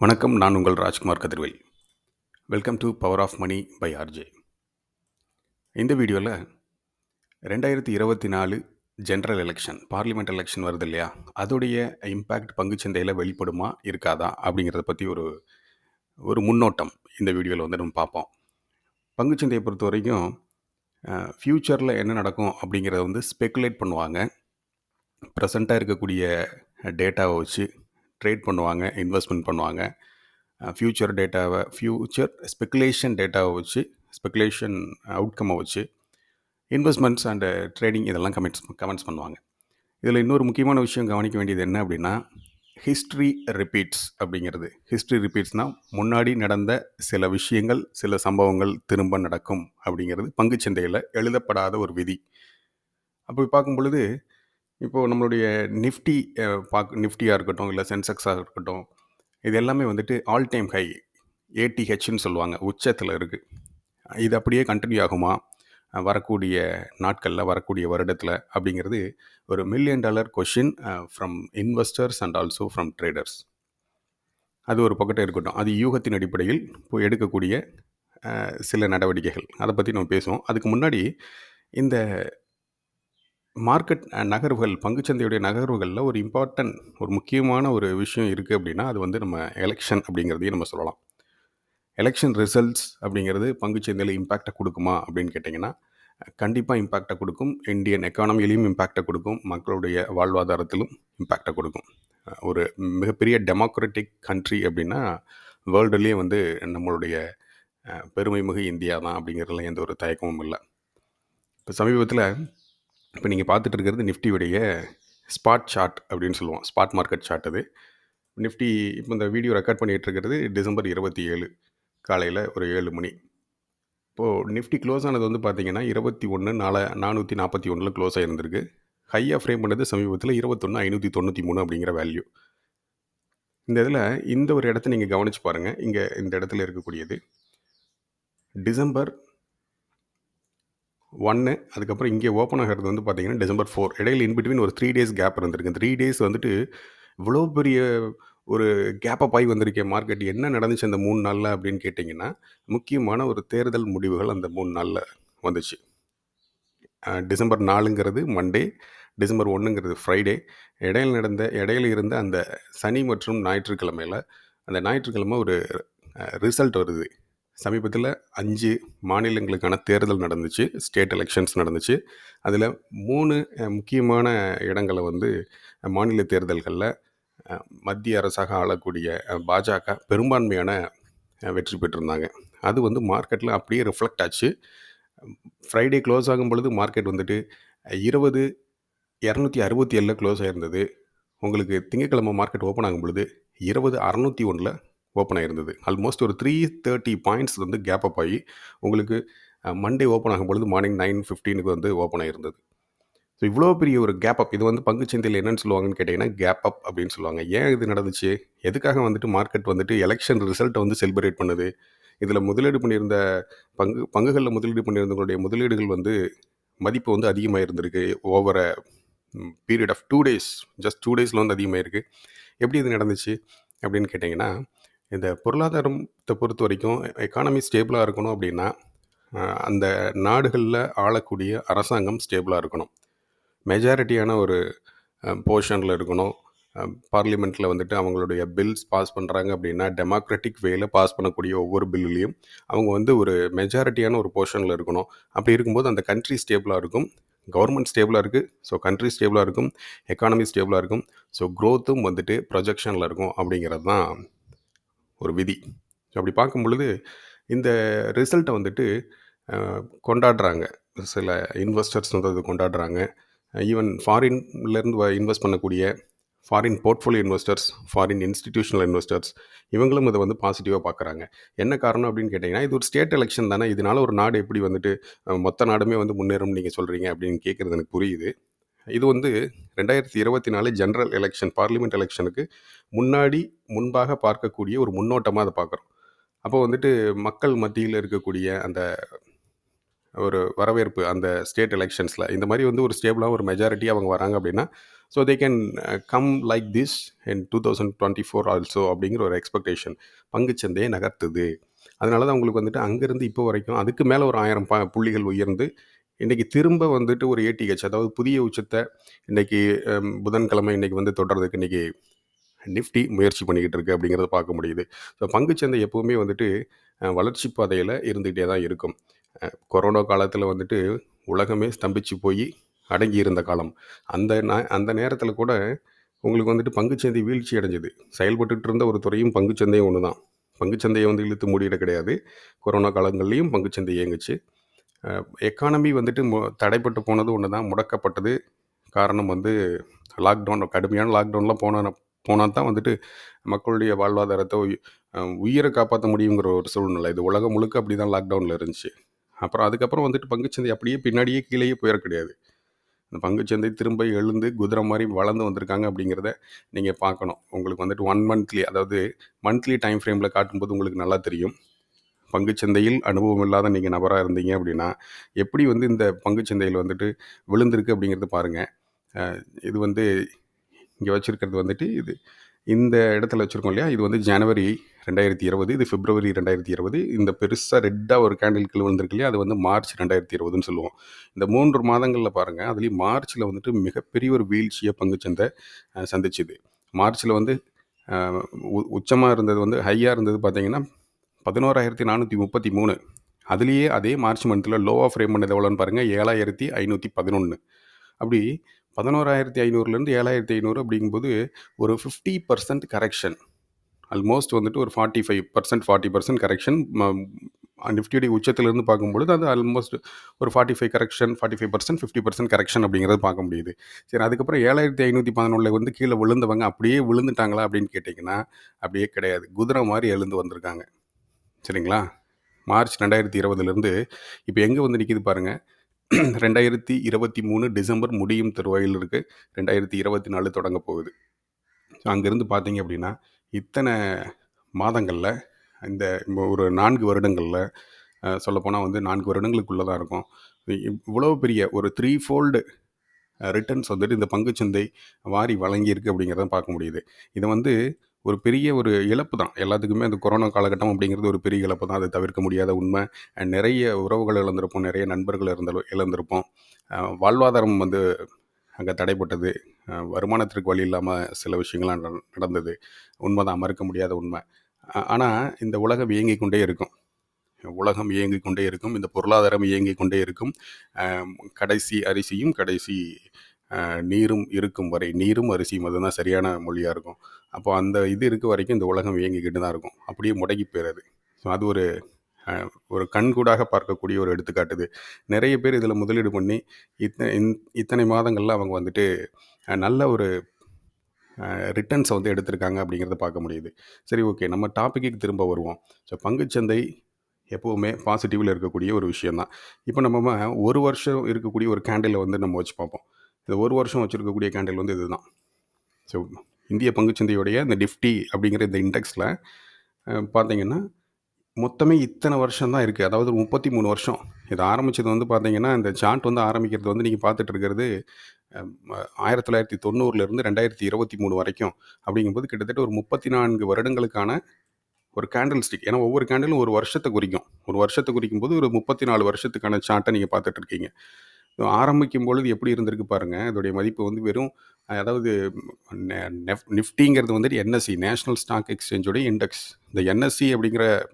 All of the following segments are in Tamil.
வணக்கம் நான் உங்கள் Rajkumar Kathirvel. Welcome to power of money by RJ இந்த வீடியோவில் ரெண்டாயிரத்தி இருபத்தி நாலு ஜென்ரல் எலெக்ஷன் பார்லிமெண்ட் எலெக்ஷன் வருது இல்லையா? அதோடைய இம்பேக்ட் பங்குச்சந்தையில் வெளிப்படுமா இருக்காதா அப்படிங்கிறத பற்றி ஒரு ஒரு முன்னோட்டம் இந்த வீடியோவில் வந்து நம்ம பார்ப்போம். பங்குச்சந்தையை பொறுத்த வரைக்கும் ஃப்யூச்சரில் என்ன நடக்கும் அப்படிங்கிறத வந்து ஸ்பெக்குலேட் பண்ணுவாங்க. ப்ரெசண்ட்டாக இருக்கக்கூடிய டேட்டாவை வச்சு ட்ரேட் பண்ணுவாங்க இன்வெஸ்ட்மெண்ட் பண்ணுவாங்க. ஃப்யூச்சர் டேட்டாவை ஃப்யூச்சர் ஸ்பெக்குலேஷன் டேட்டாவை வச்சு ஸ்பெக்குலேஷன் அவுட்கம்மை வச்சு இன்வெஸ்ட்மெண்ட்ஸ் அண்டு ட்ரேடிங் இதெல்லாம் கமெண்ட்ஸ் கமெண்ட்ஸ் பண்ணுவாங்க. இதில் இன்னொரு முக்கியமான விஷயம் கவனிக்க வேண்டியது என்ன அப்படின்னா ஹிஸ்ட்ரி ரிப்பீட்ஸ் அப்படிங்கிறது. ஹிஸ்ட்ரி ரிப்பீட்ஸ்னால் முன்னாடி நடந்த சில விஷயங்கள் சில சம்பவங்கள் திரும்ப நடக்கும் அப்படிங்கிறது பங்குச்சந்தையில் எழுதப்படாத ஒரு விதி. அப்படி பார்க்கும் பொழுது இப்போது நம்மளுடைய நிஃப்டி பார்க் நிஃப்டியாக இருக்கட்டும் இல்லை சென்செக்ஸாக இருக்கட்டும் இது எல்லாமே வந்துட்டு ஆல் டைம் ஹை ஏடிஹெச்னு சொல்லுவாங்க உச்சத்தில் இருக்குது இது அப்படியே கண்டினியூ ஆகுமா? வரக்கூடிய நாட்களில் வரக்கூடிய வருடத்தில் அப்படிங்கிறது ஒரு million dollar question from investors and also from traders அது ஒரு பக்கத்தில் இருக்கட்டும். அது யூகத்தின் அடிப்படையில் இப்போ எடுக்கக்கூடிய சில நடவடிக்கைகள். அதை பற்றி நம்ம பேசுவோம். அதுக்கு முன்னாடி இந்த மார்க்கெட் நகர்வுகள் பங்குச்சந்தையுடைய நகர்வுகளில் ஒரு இம்பார்ட்டன்ட் ஒரு முக்கியமான ஒரு விஷயம் இருக்குது அப்படின்னா அது வந்து நம்ம எலெக்ஷன் அப்படிங்கிறதையும் நம்ம சொல்லலாம். எலெக்ஷன் ரிசல்ட்ஸ் அப்படிங்கிறது பங்குச்சந்தையில் இம்பேக்டை கொடுக்குமா அப்படின்னு கேட்டிங்கன்னா கண்டிப்பாக இம்பேக்டை கொடுக்கும். இந்தியன் எக்கானமிலையும் இம்பேக்டை கொடுக்கும். மக்களுடைய வாழ்வாதாரத்திலும் இம்பேக்டை கொடுக்கும். ஒரு மிகப்பெரிய டெமோக்ராட்டிக் கண்ட்ரி அப்படின்னா வேர்ல்டுலேயே வந்து நம்மளுடைய பெருமை மிகு இந்தியா தான் அப்படிங்கிறதுல எந்த ஒரு தயக்கமும் இல்லை. இப்போ சமீபத்தில் இப்போ நீங்கள் பார்த்துட்டு இருக்கிறது நிஃப்டியுடைய ஸ்பாட் சார்ட் அப்படின்னு சொல்லுவோம். ஸ்பாட் மார்க்கெட் சார்ட் அது. நிஃப்டி இப்போ இந்த வீடியோ ரெக்கார்ட் பண்ணிகிட்டு இருக்கிறது டிசம்பர் இருபத்தி ஏழு காலையில் ஒரு ஏழு மணி. இப்போது நிஃப்டி க்ளோஸ் ஆனது வந்து பார்த்தீங்கன்னா இருபத்தி ஒன்று நாலு நானூற்றி நாற்பத்தி ஒன்றில் க்ளோஸ் ஆகிருந்திருக்கு ஹையாக ஃப்ரேம் பண்ணது சமீபத்தில் இருபத்தொன்று ஐநூற்றி தொண்ணூற்றி மூணு அப்படிங்கிற வேல்யூ இந்த இதில் இந்த ஒரு இடத்த நீங்கள் கவனித்து பாருங்கள் இங்கே இந்த இடத்துல இருக்கக்கூடியது. டிசம்பர் ஒன்று அதுக்கப்புறம் இங்கே ஓப்பன் ஆகிறது வந்து பார்த்திங்கன்னா டிசம்பர் ஃபோர் இடையில் இன்பிட்வீன் ஒரு த்ரீ டேஸ் கேப் இருந்திருக்கு. த்ரீ டேஸ் வந்துட்டு இவ்வளோ பெரிய ஒரு கேப்பப் ஆகி வந்திருக்கேன் மார்க்கெட் என்ன நடந்துச்சு அந்த மூணு நாளில் அப்படின்னு கேட்டிங்கன்னா முக்கியமான ஒரு தேர்தல் முடிவுகள் அந்த மூணு நாளில் வந்துச்சு. டிசம்பர் நாலுங்கிறது மண்டே டிசம்பர் ஒன்றுங்கிறது ஃப்ரைடே இடையில நடந்த இடையில இருந்த அந்த சனி மற்றும் ஞாயிற்றுக்கிழமையில் அந்த ஞாயிற்றுக்கிழமை ஒரு ரிசல்ட் வருது. சமீபத்தில் அஞ்சு மாநிலங்களுக்கான தேர்தல் நடந்துச்சு ஸ்டேட் எலெக்ஷன்ஸ் நடந்துச்சு. அதில் மூணு முக்கியமான இடங்களை வந்து மாநில தேர்தல்களில் மத்திய அரசாக ஆளக்கூடிய பாஜக பெரும்பான்மையான வெற்றி பெற்றிருந்தாங்க. அது வந்து மார்க்கெட்டில் அப்படியே ரிஃப்ளெக்ட் ஆச்சு. ஃப்ரைடே க்ளோஸ் ஆகும் பொழுது மார்க்கெட் வந்துட்டு இருபது இரநூத்தி அறுபத்தி ஏழில் க்ளோஸ் ஆகிருந்தது உங்களுக்கு திங்கக்கிழமை மார்க்கெட் ஓப்பன் ஆகும் பொழுது இருபது அறநூற்றி ஒன்றில் ஓப்பன் ஆகிருந்தது ஆல்மோஸ்ட் ஒரு த்ரீ தேர்ட்டி பாயிண்ட்ஸ் வந்து கேப் அப் ஆகி உங்களுக்கு மண்டே ஓப்பன் ஆகும் பொழுது மார்னிங் நைன் ஃபிஃப்டீனுக்கு வந்து ஓப்பன் ஆகிருந்தது ஸோ இவ்வளோ பெரிய ஒரு கேப் அப் இது வந்து பங்குச்சந்தையில் என்னென்னு சொல்லுவாங்கன்னு கேட்டிங்கன்னா கேப் அப் அப்படின்னு சொல்லுவாங்க. ஏன் இது நடந்துச்சு? எதுக்காக வந்துட்டு மார்க்கெட் வந்துட்டு எலெக்ஷன் ரிசல்ட்டை வந்து செலிப்ரேட் பண்ணுது? இதில் முதலீடு பண்ணியிருந்த பங்கு பங்குகளில் முதலீடு பண்ணியிருந்தவங்களுடைய முதலீடுகள் வந்து மதிப்பு வந்து அதிகமாக இருந்திருக்கு over period of two days just two டேஸில் வந்து அதிகமாக இருக்குது எப்படி இது நடந்துச்சு? அப்படின்னு கேட்டிங்கன்னா இந்த பொருளாதாரத்தை பொறுத்த வரைக்கும் எக்கானமி ஸ்டேபிளாக இருக்கணும் அப்படின்னா அந்த நாடுகளில் ஆளக்கூடிய அரசாங்கம் ஸ்டேபிளாக இருக்கணும். மெஜாரிட்டியான ஒரு போர்ஷனில் இருக்கணும். பார்லிமெண்ட்டில் வந்துட்டு அவங்களுடைய பில்ஸ் பாஸ் பண்ணுறாங்க அப்படின்னா டெமோக்ராட்டிக் வேல பாஸ் பண்ணக்கூடிய ஒவ்வொரு பில்லுலேயும் அவங்க வந்து ஒரு மெஜாரிட்டியான ஒரு போர்ஷனில் இருக்கணும். அப்படி இருக்கும்போது அந்த கண்ட்ரி ஸ்டேபிளாக இருக்கும். கவர்மெண்ட் ஸ்டேபிளாக இருக்குது ஸோ கண்ட்ரி ஸ்டேபிளாக இருக்கும். எக்கானமி ஸ்டேபிளாக இருக்கும். ஸோ க்ரோத்தும் வந்துட்டு ப்ரொஜெக்ஷனில் இருக்கும் அப்படிங்கிறது தான் ஒரு விதி. ஸோ அப்படி பார்க்கும் பொழுது இந்த ரிசல்ட்டை வந்துட்டு கொண்டாடுறாங்க. சில இன்வெஸ்டர்ஸ் வந்து அது கொண்டாடுறாங்க. ஈவன் ஃபாரின்லேருந்து இன்வெஸ்ட் பண்ணக்கூடிய foreign portfolio investors foreign institutional investors இவங்களும் இதை வந்து பாசிட்டிவாக பார்க்குறாங்க. என்ன காரணம் அப்படின்னு கேட்டிங்கன்னா இது ஒரு ஸ்டேட் எலெக்ஷன் தானே. இதனால் ஒரு நாடு எப்படி வந்துட்டு மொத்த நாடுமே வந்து முன்னேறும் நீங்கள் சொல்கிறீங்க அப்படின்னு கேட்குறது எனக்கு புரியுது. இது வந்து ரெண்டாயிரத்தி இருபத்தி நாலு ஜென்ரல் எலெக்ஷன் பார்லிமெண்ட் எலெக்ஷனுக்கு முன்னாடி முன்பாக பார்க்கக்கூடிய ஒரு முன்னோட்டமாக அதை பார்க்குறோம் அப்போ வந்துட்டு மக்கள் மத்தியில் இருக்கக்கூடிய அந்த ஒரு வரவேற்பு அந்த ஸ்டேட் எலெக்ஷன்ஸில் இந்த மாதிரி வந்து ஒரு ஸ்டேபிளாக ஒரு மெஜாரிட்டி அவங்க வராங்க அப்படின்னா so they can come like this in two thousand twenty four also அப்படிங்கிற ஒரு எக்ஸ்பெக்டேஷன் பங்குச்சந்தையை நகர்த்துது. அதனால தான் அவங்களுக்கு வந்துட்டு அங்கேருந்து இப்போ வரைக்கும் அதுக்கு மேலே ஒரு ஆயிரம் ப புள்ளிகள் உயர்ந்து இன்றைக்கி திரும்ப வந்துட்டு ஒரு ஏடிஹெச் அதாவது புதிய உச்சத்தை இன்றைக்கி புதன்கிழமை இன்றைக்கி வந்து தொடர்றதுக்கு இன்றைக்கி நிஃப்டி முயற்சி பண்ணிக்கிட்டு இருக்கு அப்படிங்கிறத பார்க்க முடியுது. ஸோ பங்குச்சந்தை எப்போவுமே வந்துட்டு வளர்ச்சி பாதையில் இருந்துகிட்டே தான் இருக்கும். கொரோனா காலத்தில் வந்துட்டு உலகமே ஸ்தம்பிச்சு போய் அடங்கி இருந்த காலம். அந்த ந- அந்த நேரத்தில் கூட உங்களுக்கு வந்துட்டு பங்குச்சந்தை வீழ்ச்சி அடைஞ்சது. செயல்பட்டுட்டு இருந்த ஒரு துறையும் பங்குச்சந்தையும் ஒன்று தான் பங்குச்சந்தையை வந்து இழுத்து மூடிட கிடையாது. கொரோனா காலங்கள்லேயும் பங்குச்சந்தை இயங்குச்சு. எக்கானமி வந்துட்டு மு- தடைப்பட்டு போனது ஒன்று தான் முடக்கப்பட்டது. காரணம் வந்து லாக்டவுன் கடுமையான லாக்டவுன்லாம் போன போனால் தான் வந்துட்டு மக்களுடைய வாழ்வாதாரத்தை உயிரை காப்பாற்ற முடியுங்கிற ஒரு சூழ்நிலை. இது உலகம் முழுக்க அப்படி தான் லாக்டவுனில் இருந்துச்சு. அப்புறம் அதுக்கப்புறம் வந்துட்டு பங்குச்சந்தை அப்படியே பின்னாடியே கீழேயே போயிட கிடையாது. இந்த பங்குச்சந்தை திரும்ப எழுந்து குதிரை மாதிரி வளர்ந்து வந்திருக்காங்க அப்படிங்கிறத நீங்கள் பார்க்கணும். உங்களுக்கு வந்துட்டு ஒன் மந்த்லி அதாவது மந்த்லி டைம் ஃப்ரேமில் காட்டும்போது உங்களுக்கு நல்லா தெரியும். பங்குச்சந்தையில் அனுபவம் இல்லாத நீங்கள் நபராக இருந்தீங்க அப்படின்னா எப்படி வந்து இந்த பங்குச்சந்தையில் வந்துட்டு விழுந்திருக்கு அப்படிங்கிறது பாருங்கள் இது வந்து இங்கே வச்சுருக்கிறது வந்துட்டு இது இந்த இடத்துல வச்சுருக்கோம் இல்லையா? இது வந்து ஜனவரி ரெண்டாயிரத்தி இருபது இது பிப்ரவரி ரெண்டாயிரத்தி இருபது. இந்த பெருசாக ரெட்டாக ஒரு கேண்டில் கீழே வந்திருக்கு இல்லையா? அது வந்து மார்ச் ரெண்டாயிரத்தி இருபதுன்னு சொல்லுவோம். இந்த மூன்று மாதங்களில் பாருங்கள் அதுலேயும் மார்ச்சில் வந்துட்டு மிகப்பெரிய ஒரு வீழ்ச்சியை பங்குச்சந்தை சந்திச்சுது. மார்ச்சில் வந்து உச்சமாக இருந்தது வந்து ஹையாக இருந்தது பார்த்தீங்கன்னா பதினோராயிரத்தி நானூற்றி முப்பத்தி மூணு. அதுலேயே அதே மார்ச் மந்தில் லோவாக ஃப்ரேம் பண்ணது எவ்வளோன்னு பாருங்கள் ஏழாயிரத்தி ஐநூற்றி பதினொன்று அப்படி பதினோராயிரத்தி ஐநூறுலேருந்து ஏழாயிரத்தி ஐநூறு அப்படிங்கும்போது ஒரு ஃபிஃப்டி பர்சன்ட் கரெக்ஷன் ஆல்மோஸ்ட் வந்துட்டு ஒரு forty five percent forty percent correction நிஃப்டியுடைய உச்சத்திலிருந்து பார்க்கும்பொழுது அது ஆல்மோஸ்ட் ஒரு forty five correction forty five percent fifty percent correction அப்படிங்கிறது பார்க்க முடியுது. சரி அதுக்கப்புறம் ஏழாயிரத்தி ஐநூற்றி பதினொன்றில் வந்து கீழே விழுந்தவங்க அப்படியே விழுந்துட்டாங்களா அப்படின்னு கேட்டிங்கன்னா அப்படியே கிடையாது. குதிரை மாதிரி எழுந்து வந்திருக்காங்க. சரிங்களா? மார்ச் ரெண்டாயிரத்தி இருபதுலேருந்து இப்போ எங்கே வந்து நிற்கிது பாருங்கள் ரெண்டாயிரத்தி இருபத்தி மூணு டிசம்பர் முடியும் தருவாயில் இருக்குது ரெண்டாயிரத்தி இருபத்தி நாலு தொடங்க போகுது. அங்கேருந்து பார்த்தீங்க அப்படின்னா இத்தனை மாதங்களில் இந்த ஒரு நான்கு வருடங்களில் சொல்லப்போனால் வந்து நான்கு வருடங்களுக்குள்ளே தான் இருக்கும். இவ்வளோ பெரிய ஒரு த்ரீ ஃபோல்டு ரிட்டர்ன்ஸ் வந்துட்டு இந்த பங்குச்சந்தை வாரி வழங்கியிருக்கு அப்படிங்கிறத பார்க்க முடியுது. இதை வந்து ஒரு பெரிய ஒரு இழப்பு தான். எல்லாத்துக்குமே அந்த கொரோனா காலகட்டம் அப்படிங்கிறது ஒரு பெரிய இழப்பு தான். அதை தவிர்க்க முடியாத உண்மை. நிறைய உறவுகள் இழந்திருப்போம். நிறைய நண்பர்கள் இருந்தாலும் இழந்திருப்போம். வாழ்வாதாரம் வந்து அங்கே தடைப்பட்டது. வருமானத்திற்கு வழி இல்லாமல் சில விஷயங்கள்லாம் நட- நடந்தது. உண்மைதான். மறுக்க முடியாத உண்மை. ஆனால் இந்த உலகம் இயங்கிக் கொண்டே இருக்கும். உலகம் இயங்கிக் கொண்டே இருக்கும். இந்த பொருளாதாரம் இயங்கிக் கொண்டே இருக்கும். கடைசி அரிசியும் கடைசி நீரும் இருக்கும் வரை நீரும் அரிசியும் அதுதான் சரியான மொழியாக இருக்கும். அப்போ அந்த இது இருக்க வரைக்கும் இந்த உலகம் இயங்கிக்கிட்டு தான் இருக்கும். அப்படியே முடங்கி போயிடுது ஸோ அது ஒரு ஒரு கண்கூடாக பார்க்கக்கூடிய ஒரு எடுத்துக்காட்டுது நிறைய பேர் இதில் முதலீடு பண்ணி இத்தனை இத்தனை மாதங்களில் அவங்க வந்துட்டு நல்ல ஒரு ரிட்டர்ன்ஸை வந்து எடுத்திருக்காங்க அப்படிங்கிறத பார்க்க முடியுது. சரி ஓகே. நம்ம டாப்பிக்கு திரும்ப வருவோம். ஸோ பங்குச்சந்தை எப்போவுமே பாசிட்டிவில் இருக்கக்கூடிய ஒரு விஷயந்தான் இப்போ நம்ம ஒரு வருஷம் இருக்கக்கூடிய ஒரு கேண்டிலை வந்து நம்ம வச்சு பார்ப்போம். இந்த ஒரு வருஷம் வச்சுருக்கக்கூடிய கேண்டில் வந்து இதுதான். ஸோ இந்திய பங்குச்சந்தையுடைய இந்த நிஃப்டி அப்படிங்கிற இந்த இண்டெக்ஸில் பார்த்தீங்கன்னா மொத்தமே இத்தனை வருஷம் தான் இருக்குது அதாவது முப்பத்தி மூணு வருஷம். இது ஆரம்பித்தது வந்து பார்த்தீங்கன்னா இந்த சார்ட் வந்து ஆரம்பிக்கிறது வந்து நீங்கள் பார்த்துட்டு இருக்கிறது ஆயிரத்தி தொள்ளாயிரத்தி தொண்ணூறுலேருந்து ரெண்டாயிரத்தி இருபத்தி மூணு வரைக்கும். அப்படிங்கும்போது கிட்டத்தட்ட ஒரு முப்பத்தி நான்கு வருடங்களுக்கான ஒரு கேண்டில் ஸ்டிக் ஏன்னா ஒவ்வொரு கேண்டிலும் ஒரு வருஷத்தை குறிக்கும். ஒரு வருஷத்தை குறிக்கும் போது ஒரு முப்பத்தி நாலு வருஷத்துக்கான சார்ட்டை நீங்கள் பார்த்துட்டு இருக்கீங்க. ஆரம்பிக்கும் பொழுது எப்படி இருந்திருக்கு பாருங்க. இதோடைய மதிப்பு வந்து வெறும் அதாவது நெ- நெஃப்- நிஃப்டிங்கிறது வந்துட்டு என்எஸ்சி நேஷனல் ஸ்டாக் எக்ஸ்சேஞ்சோடைய இண்டெக்ஸ் இந்த என்எஸ்சி அப்படிங்கிற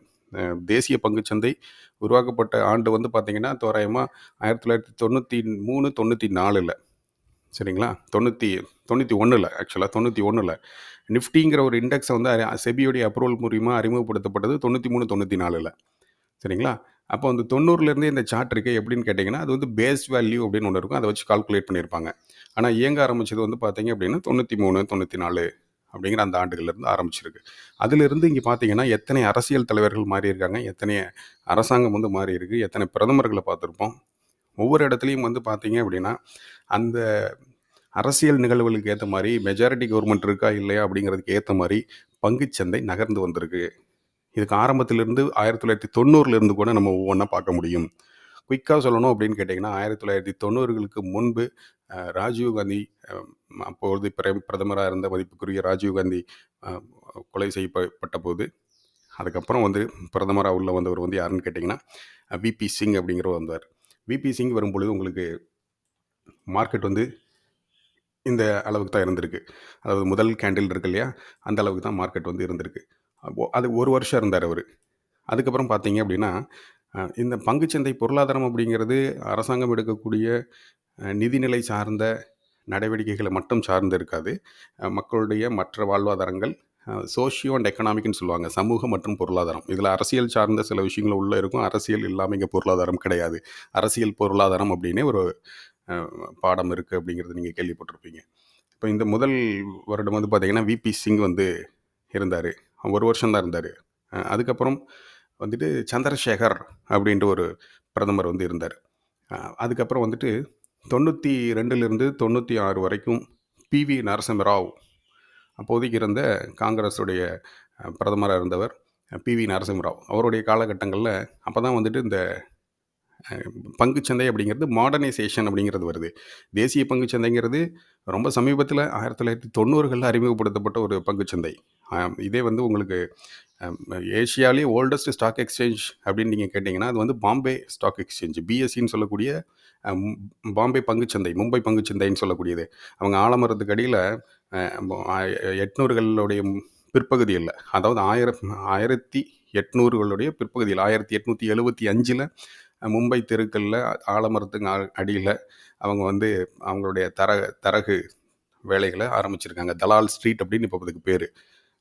தேசிய பங்குச்சந்தை உருவாக்கப்பட்ட ஆண்டு வந்து பார்த்திங்கன்னா தோராயமாக ஆயிரத்தி தொள்ளாயிரத்தி தொண்ணூற்றி மூணு தொண்ணூற்றி நாலில். சரிங்களா? தொண்ணூற்றி தொண்ணூற்றி ஒன்றில் ஆக்சுவலாக தொண்ணூற்றி ஒன்றில் நிஃப்டிங்கிற ஒரு இண்டெக்ஸை வந்து செபியோடைய அப்ரூவல் மூலியமாக அறிமுகப்படுத்தப்பட்டது தொண்ணூற்றி மூணு தொண்ணூற்றி நாலில். சரிங்களா? அப்போ அந்த தொண்ணூறுலேருந்தே இந்த சார்ட் இருக்குது எப்படின்னு கேட்டிங்கன்னா அது வந்து பேஸ் வேல்யூ அப்படின்னு ஒன்று இருக்கும். அதை வச்சு கால்குலேட் பண்ணியிருப்பாங்க. ஆனால் இயங்க ஆரம்பித்தது வந்து பார்த்தீங்க அப்படின்னா தொண்ணூற்றி மூணு தொண்ணூற்றி நாலு அப்படிங்கிற அந்த ஆண்டுகள்லேருந்து ஆரம்பிச்சிருக்கு. அதிலிருந்து இங்கே பார்த்தீங்கன்னா எத்தனை அரசியல் தலைவர்கள் மாறி இருக்காங்க எத்தனை அரசாங்கம் வந்து மாறிருக்கு எத்தனை பிரதமர்களை பார்த்துருப்போம். ஒவ்வொரு இடத்துலையும் வந்து பார்த்தீங்க அப்படின்னா அந்த அரசியல் நிகழ்வுகளுக்கு ஏற்ற மாதிரி மெஜாரிட்டி கவர்மெண்ட் இருக்கா இல்லையா அப்படிங்கிறதுக்கு ஏற்ற மாதிரி பங்குச்சந்தை நகர்ந்து வந்திருக்கு. இதுக்கு ஆரம்பத்திலிருந்து ஆயிரத்தி தொள்ளாயிரத்தி தொண்ணூறுலேருந்து கூட நம்ம ஒவ்வொன்றா பார்க்க முடியும். குயிக்காக சொல்லணும் அப்படின்னு கேட்டிங்கன்னா ஆயிரத்தி தொள்ளாயிரத்தி தொண்ணூறுகளுக்கு முன்பு ராஜீவ்காந்தி ராஜீவ் காந்தி அப்பொழுது பிர- பிரதமராக இருந்த மதிப்புக்குரிய ராஜீவ் காந்தி கொலை செய்யப்பட்ட போது அதுக்கப்புறம் வந்து பிரதமராக உள்ள வந்தவர் வந்து யாருன்னு கேட்டிங்கன்னா விபி சிங் அப்படிங்கிறவர் வந்தார். விபி சிங் வரும்பொழுது உங்களுக்கு மார்க்கெட் வந்து இந்த அளவுக்கு தான் இருந்திருக்கு. அதாவது முதல் கேண்டில் இருக்கு இல்லையா அந்த அளவுக்கு தான் மார்க்கெட் வந்து இருந்திருக்கு. அது ஒரு வருஷம் இருந்தார் அவர். அதுக்கப்புறம் பார்த்தீங்க அப்படின்னா இந்த பங்குச்சந்தை பொருளாதாரம் அப்படிங்கிறது அரசாங்கம் எடுக்கக்கூடிய நிதிநிலை சார்ந்த நடவடிக்கைகளை மட்டும் சார்ந்து இருக்காது. மக்களுடைய மற்ற வாழ்வாதாரங்கள் சோஷியோ அண்ட் எக்கனாமிக்னு சொல்லுவாங்க சமூகம் மற்றும் பொருளாதாரம். இதில் அரசியல் சார்ந்த சில விஷயங்கள் உள்ளே இருக்கும். அரசியல் இல்லாமல் இங்கே பொருளாதாரம் கிடையாது. அரசியல் பொருளாதாரம் அப்படின்னே ஒரு பாடம் இருக்குது அப்படிங்கிறது நீங்கள் கேள்விப்பட்டிருப்பீங்க. இப்போ இந்த முதல் வருடம் வந்து பார்த்திங்கன்னா விபி சிங் வந்து இருந்தார். ஒரு வருஷம் தான் இருந்தார். அதுக்கப்புறம் வந்துட்டு சந்திரசேகர் அப்படின்ட்டு ஒரு பிரதமர் வந்து இருந்தார். அதுக்கப்புறம் வந்துட்டு தொண்ணூற்றி ரெண்டுலேருந்து தொண்ணூற்றி ஆறு வரைக்கும் பிவி நரசிம்மராவ் அப்போதைக்கு இருந்த காங்கிரஸுடைய பிரதமராக இருந்தவர் பிவி நரசிம்மராவ். அவருடைய காலகட்டங்களில் அப்போ தான் வந்துட்டு இந்த பங்குச்சந்தை அப்படிங்கிறது மாடர்னைசேஷன் அப்படிங்கிறது வருது. தேசிய பங்குச்சந்தைங்கிறது ரொம்ப சமீபத்தில் ஆயிரத்தி தொள்ளாயிரத்தி தொண்ணூறுகளில் அறிமுகப்படுத்தப்பட்ட ஒரு பங்குச்சந்தை இதே வந்து உங்களுக்கு ஏஷியாலே ஓல்டஸ்ட் ஸ்டாக் எக்ஸ்சேஞ்ச் அப்படின்னு நீங்கள் கேட்டிங்கன்னா அது வந்து பாம்பே ஸ்டாக் எக்ஸ்சேஞ்ச் பிஎஸ்சின்னு சொல்லக்கூடிய பாம்பே பங்குச்சந்தை மும்பை பங்குச்சந்தைன்னு சொல்லக்கூடியது. அவங்க ஆலமரத்துக்கு அடியில் எட்நூறுகளுடைய பிற்பகுதியில் அதாவது ஆயிரம் ஆயிரத்தி எட்நூறுகளுடைய பிற்பகுதியில் ஆயிரத்தி எட்நூற்றி எழுபத்தி அஞ்சில் மும்பை தெருக்களில் ஆலமரத்துக்கு அடியில் அவங்க வந்து அவங்களுடைய தர தரகு வேலைகளை ஆரம்பிச்சிருக்காங்க. தலால் ஸ்ட்ரீட் அப்படின்னு இப்போ அதுக்கு பேர்.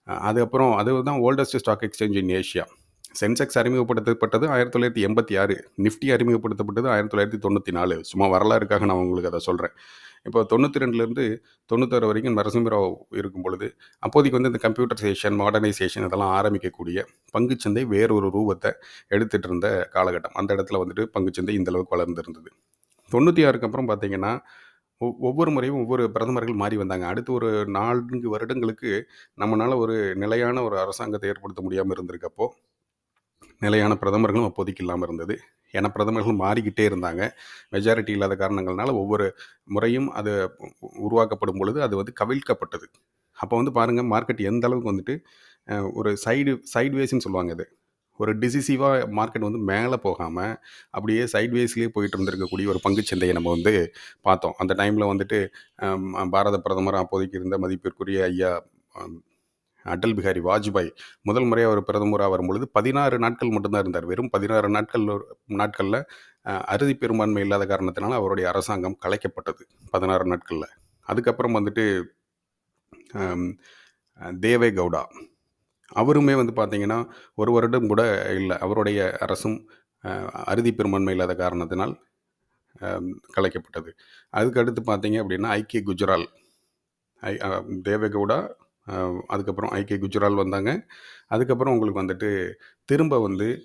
அதுக்கப்புறம் அது தான் oldest stock exchange in Asia. Sensex அறிமுகப்படுத்தப்பட்டது ஆயிரத்தி தொள்ளாயிரத்தி எண்பத்தி ஆறு. நிஃப்டி அறிமுகப்படுத்தப்பட்டது ஆயிரத்தி தொள்ளாயிரத்தி தொண்ணூற்றி நாலு. சும்மா வரலாறுக்காக நான் உங்களுக்கு அதை சொல்கிறேன் இப்போ தொண்ணூற்றி ரெண்டுலேருந்து தொண்ணூத்தாறு வரைக்கும் நரசிம்மராவ் இருக்கும் பொழுது அப்போதைக்கு வந்து இந்த கம்ப்யூட்டரைசேஷன் மாடர்னைசேஷன் இதெல்லாம் ஆரம்பிக்கக்கூடிய பங்குச்சந்தை வேறொரு ரூபத்தை எடுத்துகிட்டு இருந்த காலகட்டம். அந்த இடத்துல வந்துட்டு பங்குச்சந்தை இந்தளவுக்கு வளர்ந்துருந்தது. தொண்ணூற்றி ஆறுக்கு அப்புறம் பார்த்தீங்கன்னா ஒ- ஒவ்வொரு முறையும் ஒவ்வொரு பிரதமர்கள் மாறி வந்தாங்க. அடுத்து ஒரு நான்கு வருடங்களுக்கு நம்மளால் ஒரு நிலையான ஒரு அரசாங்கத்தை ஏற்படுத்த முடியாமல் இருந்திருக்கப்போ நிலையான பிரதமர்களும் அப்போதைக்கு இல்லாமல் இருந்தது. ஏன்னா பிரதமர்கள் மாறிக்கிட்டே இருந்தாங்க. மெஜாரிட்டி இல்லாத காரணங்கள்னால ஒவ்வொரு முறையும் அது உருவாக்கப்படும் பொழுது அது வந்து கவிழ்க்கப்பட்டது. அப்போ வந்து பாருங்கள் மார்க்கெட் எந்த அளவுக்கு வந்துட்டு ஒரு சைடு சைட்வேஸ்ன்னு சொல்லுவாங்க இது ஒரு டிசிசிவாக மார்க்கெட் வந்து மேலே போகாமல் அப்படியே சைட்வேஸ்லேயே போயிட்டு இருந்திருக்கக்கூடிய ஒரு பங்குச்சந்தையை நம்ம வந்து பார்த்தோம். அந்த டைமில் வந்துட்டு பாரத பிரதமர் அப்போதைக்கு இருந்த மதிப்பிற்குரிய ஐயா அடல் பிஹாரி வாஜ்பாய். முதல் முறையாக அவர் பிரதமராக வரும்பொழுது பதினாறு நாட்கள் மட்டும்தான் இருந்தார். வெறும் பதினாறு நாட்கள் நாட்களில் அறுதி பெரும்பான்மை இல்லாத காரணத்தினால அவருடைய அரசாங்கம் கலைக்கப்பட்டது பதினாறு நாட்களில். அதுக்கப்புறம் வந்துட்டு தேவே கவுடா அவருமே வந்து பார்த்தீங்கன்னா ஒரு வருடம் கூட இல்லை அவருடைய அரசும் அறுதி பெரும்பான்மை இல்லாத காரணத்தினால் கலைக்கப்பட்டது. அதுக்கு அடுத்து பார்த்தீங்க அப்படின்னா ஐக்கிய குஜரால். ஐ தேவே தேவேகவுடா அதுக்கப்புறம் ஐக்கிய குஜரால் வந்தாங்க. அதுக்கப்புறம் உங்களுக்கு வந்துட்டு திரும்ப வந்து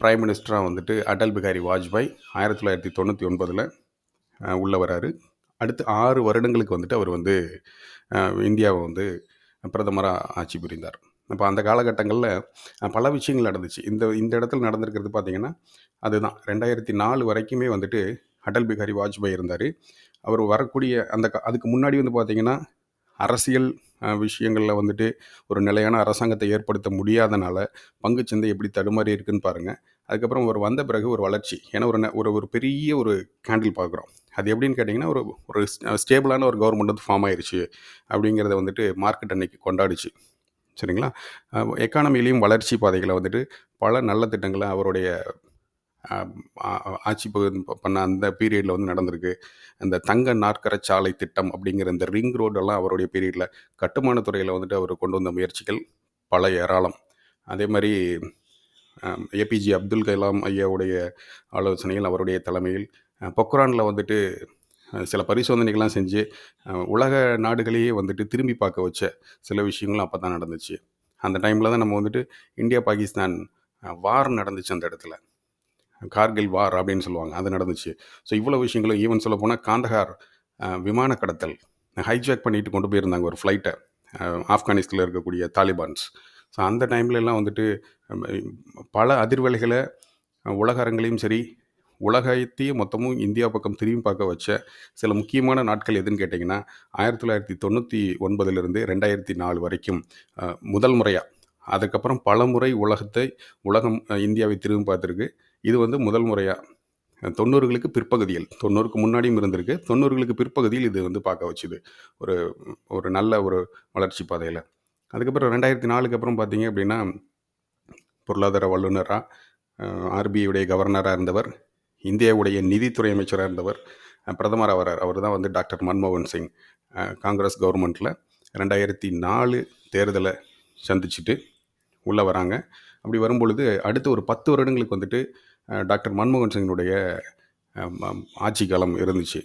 ப்ரைம் மினிஸ்டராக வந்துட்டு அடல் பிகாரி வாஜ்பாய் ஆயிரத்தி தொள்ளாயிரத்தி தொண்ணூற்றி ஒன்பதில் உள்ள வராரு. அடுத்து ஆறு வருடங்களுக்கு வந்துட்டு அவர் வந்து இந்தியாவை வந்து பிரதமராக ஆட்சி புரிந்தார். அப்போ அந்த காலகட்டங்களில் பல விஷயங்கள் நடந்துச்சு. இந்த இந்த இடத்துல நடந்திருக்கிறது பார்த்தீங்கன்னா அதுதான். ரெண்டாயிரத்தி நாலு வரைக்குமே வந்துட்டு அடல் பிகாரி வாஜ்பாய் இருந்தார். அவர் வரக்கூடிய அந்த க- அதுக்கு முன்னாடி வந்து பார்த்தீங்கன்னா அரசியல் விஷயங்களில் வந்துட்டு ஒரு நிலையான அரசாங்கத்தை ஏற்படுத்த முடியாதனால பங்குச்சந்தை எப்படி தடுமாறி இருக்குன்னு பாருங்கள் அதுக்கப்புறம் ஒரு வந்த பிறகு ஒரு வளர்ச்சி. ஏன்னா ஒரு ந- ஒரு ஒரு பெரிய ஒரு கேண்டில் பார்க்குறோம். அது எப்படின்னு கேட்டிங்கன்னா ஒரு ஒரு ஸ்டேபிளான ஒரு கவர்மெண்ட் வந்து ஃபார்ம் ஆயிடுச்சு அப்படிங்கிறத வந்துட்டு மார்க்கெட் அன்னைக்கு கொண்டாடிச்சு. சரிங்களா? எக்கானமிலையும் வளர்ச்சி பாதைகளை வந்துட்டு பல நல்ல திட்டங்களை அவருடைய ஆட்சி பண்ண அந்த பீரியடில் வந்து நடந்திருக்கு. அந்த தங்க நாற்கர சாலை திட்டம் அப்படிங்கிற இந்த ரிங் ரோடெல்லாம் அவருடைய பீரியடில் கட்டுமானத்துறையில் வந்துட்டு அவர் கொண்டு வந்த முயற்சிகள் பல ஏராளம். அதே மாதிரி ஏபிஜே அப்துல் கலாம் ஐயாவுடைய ஆலோசனையில் அவருடைய தலைமையில் பொக்ரானில் வந்துட்டு சில பரிசோதனைகள்லாம் செஞ்சு உலக நாடுகளையே வந்துட்டு திரும்பி பார்க்க வச்ச சில விஷயங்களும் அப்போ தான் நடந்துச்சு. அந்த டைமில் தான் நம்ம வந்துட்டு இந்தியா பாகிஸ்தான் வார் நடந்துச்சு அந்த இடத்துல. கார்கில் வார் அப்படின்னு சொல்லுவாங்க. அது நடந்துச்சு. ஸோ இவ்வளோ விஷயங்களும் ஈவன் சொல்ல போனால் காந்தகார் விமான கடத்தல் ஹைஜாக் பண்ணிட்டு கொண்டு போயிருந்தாங்க ஒரு ஃப்ளைட்டை ஆப்கானிஸ்தானில் இருக்கக்கூடிய தாலிபான்ஸ். ஸோ அந்த டைம்லலாம் வந்துட்டு பல அதிர்வலைகளை உலக அரங்கிலையும் சரி உலகத்தையே மொத்தமும் இந்தியா பக்கம் திரும்பி பார்க்க வச்ச சில முக்கியமான நாட்கள் எதுன்னு கேட்டிங்கன்னா ஆயிரத்தி தொள்ளாயிரத்தி தொண்ணூற்றி ஒன்பதுலேருந்து ரெண்டாயிரத்தி நாலு வரைக்கும் முதல் முறையாக அதுக்கப்புறம் பல முறை உலகத்தை உலகம் இந்தியாவை திரும்பி பார்த்துருக்கு. இது வந்து முதல் முறையாக தொண்ணூறுகளுக்கு பிற்பகுதியில் தொண்ணூறுக்கு முன்னாடியும் இருந்திருக்கு. தொண்ணூறுகளுக்கு பிற்பகுதியில் இது வந்து பார்க்க வச்சுது. ஒரு ஒரு நல்ல ஒரு வளர்ச்சி பாதையில். அதுக்கப்புறம் ரெண்டாயிரத்தி நாலுக்கு அப்புறம் பார்த்தீங்க அப்படின்னா பொருளாதார வல்லுநராக ஆர்பிஐயுடைய கவர்னராக இருந்தவர் இந்தியாவுடைய நிதித்துறை அமைச்சராக இருந்தவர் பிரதமர் வரார் அவர் தான் வந்து டாக்டர் மன்மோகன் சிங் காங்கிரஸ் கவர்மெண்ட்டில் ரெண்டாயிரத்தி நாலு தேர்தலை சந்திச்சுட்டு உள்ளே வராங்க. அப்படி வரும்பொழுது அடுத்த ஒரு பத்து வருடங்களுக்கு வந்துட்டு டாக்டர் மன்மோகன் சிங்கினுடைய ஆட்சி காலம் இருந்துச்சு.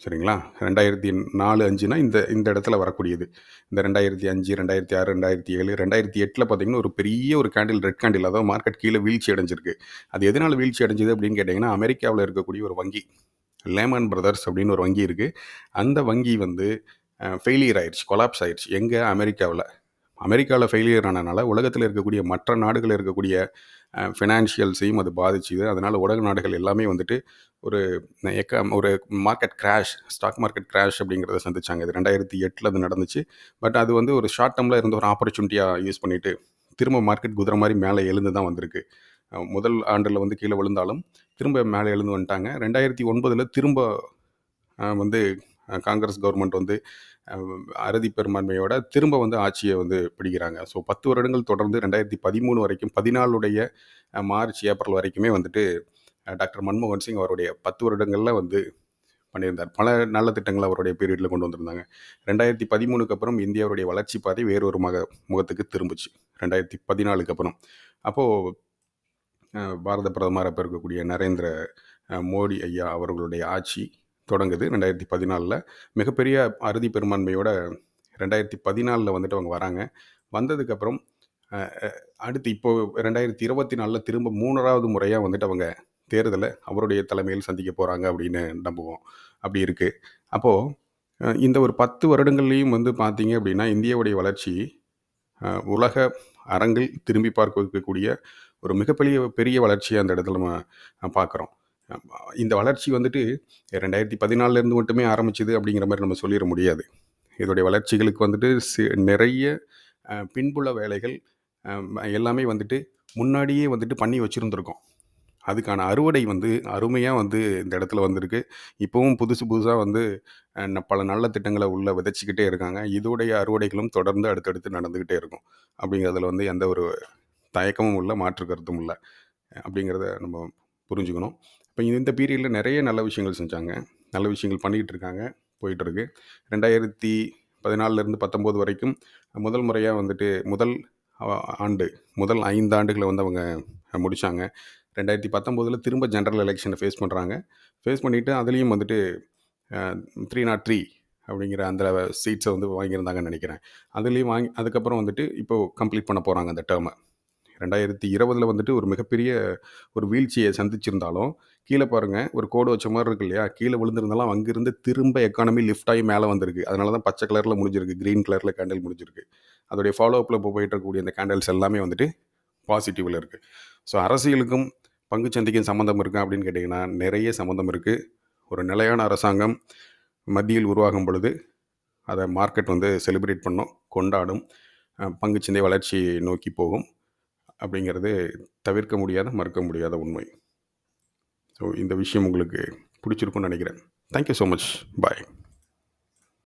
சரிங்களா? ரெண்டாயிரத்தி நாலு அஞ்சுனா இந்த இந்த இடத்துல வரக்கூடியது. இந்த ரெண்டாயிரத்தி அஞ்சு ரெண்டாயிரத்தி ஆறு ரெண்டாயிரத்தி ஏழு ரெண்டாயிரத்தி எட்டில் பார்த்தீங்கன்னா ஒரு பெரிய ஒரு கேண்டில் ரெட் கேண்டில் அதாவது மார்க்கெட் கீழே வீழ்ச்சி அடைஞ்சிருக்கு. அது எதனால் வீழ்ச்சி அடைஞ்சது அப்படின்னு கேட்டிங்கன்னா அமெரிக்காவில் இருக்கக்கூடிய ஒரு வங்கி லேமன் பிரதர்ஸ் அப்படின்னு ஒரு வங்கி இருக்குது அந்த வங்கி வந்து ஃபெயிலியர் ஆயிடுச்சு கொலாப்ஸ் ஆயிடுச்சு. எங்கே? அமெரிக்காவில். அமெரிக்காவில் ஃபெயிலியர் ஆனனால உலகத்தில் இருக்கக்கூடிய மற்ற நாடுகளில் இருக்கக்கூடிய ஃபினான்ஷியல்ஸையும் அது பாதிச்சுது. அதனால் உலக நாடுகள் எல்லாமே வந்துட்டு ஒரு எக்க ஒரு market crash stock market crash அப்படிங்கிறத சந்திச்சாங்க. இது ரெண்டாயிரத்தி எட்டில் அது நடந்துச்சு. பட் அது வந்து ஒரு ஷார்ட் டேர்மில் இருந்த ஒரு ஆப்பர்ச்சுனிட்டியாக யூஸ் பண்ணிவிட்டு திரும்ப மார்க்கெட் குதிரை மாதிரி மேலே எழுந்து தான் வந்திருக்கு. முதல் ஆண்டில் வந்து கீழே விழுந்தாலும் திரும்ப மேலே எழுந்து வந்துட்டாங்க. ரெண்டாயிரத்தி ஒன்பதில் திரும்ப வந்து காங்கிரஸ் கவர்மெண்ட் வந்து அறுதி பெரும்பான்மையோட திரும்ப வந்து ஆட்சியை வந்து பிடிக்கிறாங்க ஸோ பத்து வருடங்கள் தொடர்ந்து ரெண்டாயிரத்தி பதிமூணு வரைக்கும் பதினாலுடைய மார்ச் ஏப்ரல் வரைக்குமே வந்துட்டு டாக்டர் மன்மோகன் சிங் அவருடைய பத்து வருடங்களில் வந்து பண்ணியிருந்தார் பல நல்ல திட்டங்களை அவருடைய பீரியடில் கொண்டு வந்திருந்தாங்க ரெண்டாயிரத்தி பதிமூணுக்கு அப்புறம் இந்தியாவுடைய வளர்ச்சி பாதை வேறொரு மக முகத்துக்கு திரும்புச்சு ரெண்டாயிரத்தி பதினாலுக்கு அப்புறம் அப்போது பாரத பிரதமர் அப்போ இருக்கக்கூடிய நரேந்திர மோடி ஐயா அவர்களுடைய ஆட்சி தொடங்குது. ரெண்டாயிரத்தி பதினாலில் மிகப்பெரிய அறுதி பெரும்பான்மையோட ரெண்டாயிரத்தி பதினாலில் வந்துட்டு அவங்க வராங்க. வந்ததுக்கப்புறம் அடுத்து இப்போ ரெண்டாயிரத்தி இருபத்தி நாலில் திரும்ப மூணாவது முறையாக வந்துட்டு அவங்க தேர்தலை அவருடைய தலைமையில் சந்திக்க போகிறாங்க அப்படின்னு நம்புவோம். அப்படி இருக்குது அப்போது இந்த ஒரு பத்து வருடங்கள்லேயும் வந்து பார்த்தீங்க அப்படின்னா இந்தியாவுடைய வளர்ச்சி உலக அரங்கில் திரும்பி பார்க்கக்கூடிய ஒரு மிகப்பெரிய பெரிய வளர்ச்சியை அந்த இடத்துல நம்ம பார்க்குறோம் இந்த வளர்ச்சி வந்துட்டு ரெண்டாயிரத்தி பதினாலிருந்து மட்டுமே ஆரம்பிச்சது அப்படிங்கிற மாதிரி நம்ம சொல்லிட முடியாது. இதோடைய வளர்ச்சிகளுக்கு வந்துட்டு சி- நிறைய பின்புல வேலைகள் எல்லாமே வந்துட்டு முன்னாடியே வந்துட்டு பண்ணி வச்சுருந்துருக்கோம். அதுக்கான அறுவடை வந்து அருமையாக வந்து இந்த இடத்துல வந்திருக்கு. இப்போவும் புதுசு புதுசாக வந்து பல நல்ல திட்டங்களை உள்ளே விதைச்சிக்கிட்டே இருக்காங்க. இதோடைய அறுவடைகளும் தொடர்ந்து அடுத்தடுத்து நடந்துக்கிட்டே இருக்கும். அப்படிங்கிறதுல வந்து எந்த ஒரு தயக்கமும் இல்லை மாற்று கருத்தும் இல்லை அப்படிங்கிறத நம்ம புரிஞ்சுக்கணும். இப்போ இந்த பீரியடில் நிறைய நல்ல விஷயங்கள் செஞ்சாங்க. நல்ல விஷயங்கள் பண்ணிக்கிட்டு இருக்காங்க போயிட்டு ரெண்டாயிரத்தி பதினாலிருந்து பத்தொம்போது வரைக்கும் முதல் முறையாக வந்துட்டு முதல் ஆண்டு முதல் ஐந்து ஆண்டுகளை வந்து அவங்க முடித்தாங்க ரெண்டாயிரத்தி பத்தொம்போதில் திரும்ப ஜென்ரல் எலெக்ஷனை ஃபேஸ் பண்ணுறாங்க ஃபேஸ் பண்ணிவிட்டு அதுலேயும் வந்துட்டு த்ரீ நாட் த்ரீ அப்படிங்கிற அந்த சீட்ஸை வந்து வாங்கியிருந்தாங்கன்னு நினைக்கிறேன். அதுலேயும் வாங்கி அதுக்கப்புறம் வந்துட்டு இப்போது கம்ப்ளீட் பண்ண போகிறாங்க அந்த டேர்மை ரெண்டாயிரத்தி இருபதில் வந்துட்டு ஒரு மிகப்பெரிய ஒரு வீழ்ச்சியை சந்திச்சிருந்தாலும் கீழே பாருங்கள் ஒரு கோடு வச்ச மாதிரி இருக்கு இல்லையா? கீழே விழுந்திருந்தாலும் அங்கேருந்து திரும்ப எக்கானமி லிஃப்ட் ஆகி மேலே வந்திருக்கு. அதனால தான் பச்சை கலரில் முடிஞ்சிருக்கு க்ரீன் கலரில் கேண்டில் முடிஞ்சிருக்கு. அதோடைய ஃபாலோ அப்பில் இப்போ போயிட்டு இருக்கக்கூடிய அந்த கேண்டில்ஸ் எல்லாமே வந்துட்டு பாசிட்டிவில் இருக்குது ஸோ அரசியலுக்கும் பங்குச்சந்தைக்கும் சம்மந்தம் இருக்கா அப்படின்னு கேட்டிங்கன்னா நிறைய சம்மந்தம் இருக்குது ஒரு நிலையான அரசாங்கம் மத்தியில் உருவாகும் பொழுது அதை மார்க்கெட் வந்து செலிப்ரேட் பண்ணும் கொண்டாடும் பங்குச்சந்தை வளர்ச்சி நோக்கி போகும். அப்படிங்கிறது தவிர்க்க முடியாத மறுக்க முடியாத உண்மை. ஸோ இந்த விஷயம் உங்களுக்கு பிடிச்சிருக்கும்னு நினைக்கிறேன். Thank you so much bye